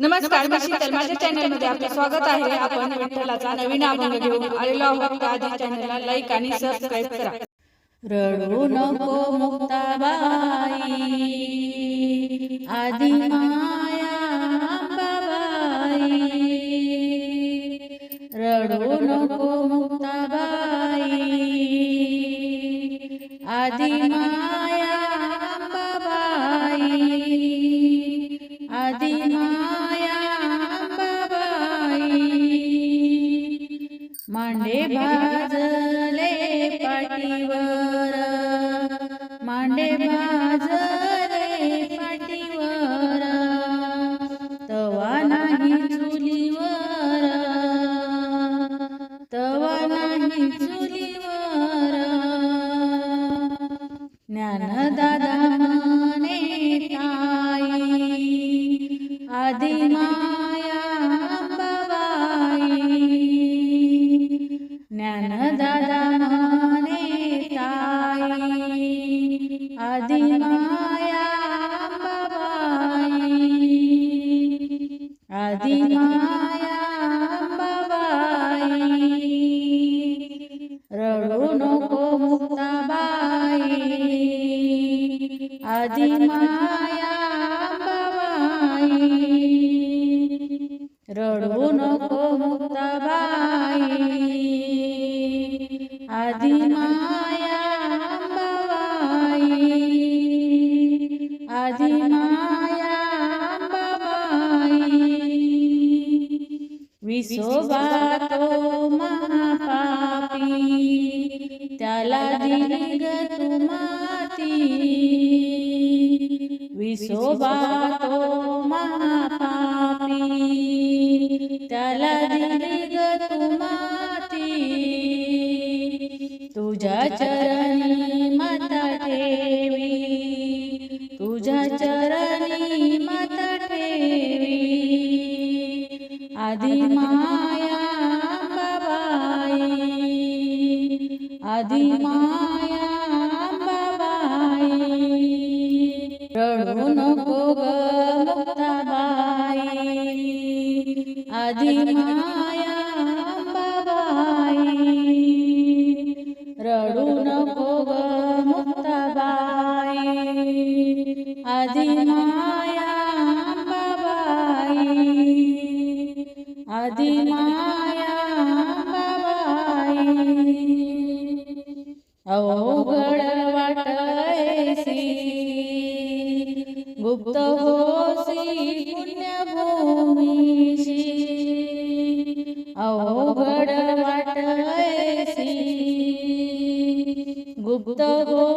नमस्कार मी शीतल माझ्या चॅनलमध्ये आपले स्वागत आहे. आपण विठ्ठलाचा नवीन अभंग घेऊन आलेलो आहोत. आधी चॅनलला लाईक आणि सबस्क्राईब करा. रडू नको मुक्ताबाई. आधी माया रडू नको मुक्ताबाई. आधी माया मांडे भाजले पाठीवर मांडे भाजले पाठीवर तवा नाही चुलीवर. तवा नाही चुलीवर. ज्ञानदादा आधी माया अंबाबाई रडू नको मुक्ताबाई आधी माया अंबाबाई आधी माया अंबाबाई विसोबा तो महापापी त्याला विसोबा तो महापापी त्याला दिली ग तू माती. तुझ्या चरणी माता ठेवी तुझ्या चरणी माता ठेवी. आधी माया बाबाई आधी माया आधी माया बाबाई रडू नको ग मुक्ताबाई. आधी माया बाबाई आधी माया बाबाई. अवघड वाटयसी गुप्त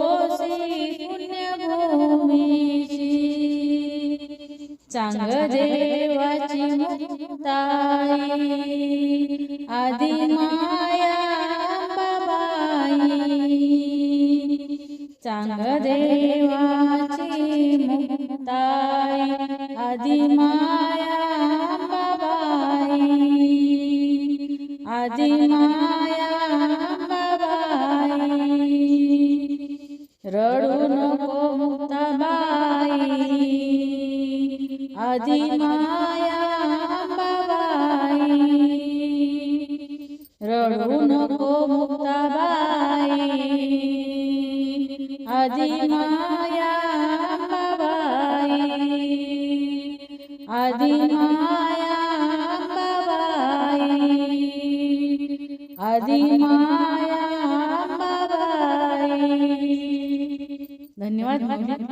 होसी पुण्यभूमीशी चांग देवाची मुक्ताई। आदि माया बाबाई। चांग देवाची मुक्ताई। आदि माया बाबाई। आधी माया आधी माया बाबाई. रडू नको मुक्ताबाई. आजी माया बाबाई. आधी माया बाबाई. आधी माया बाबाई. धन्यवाद.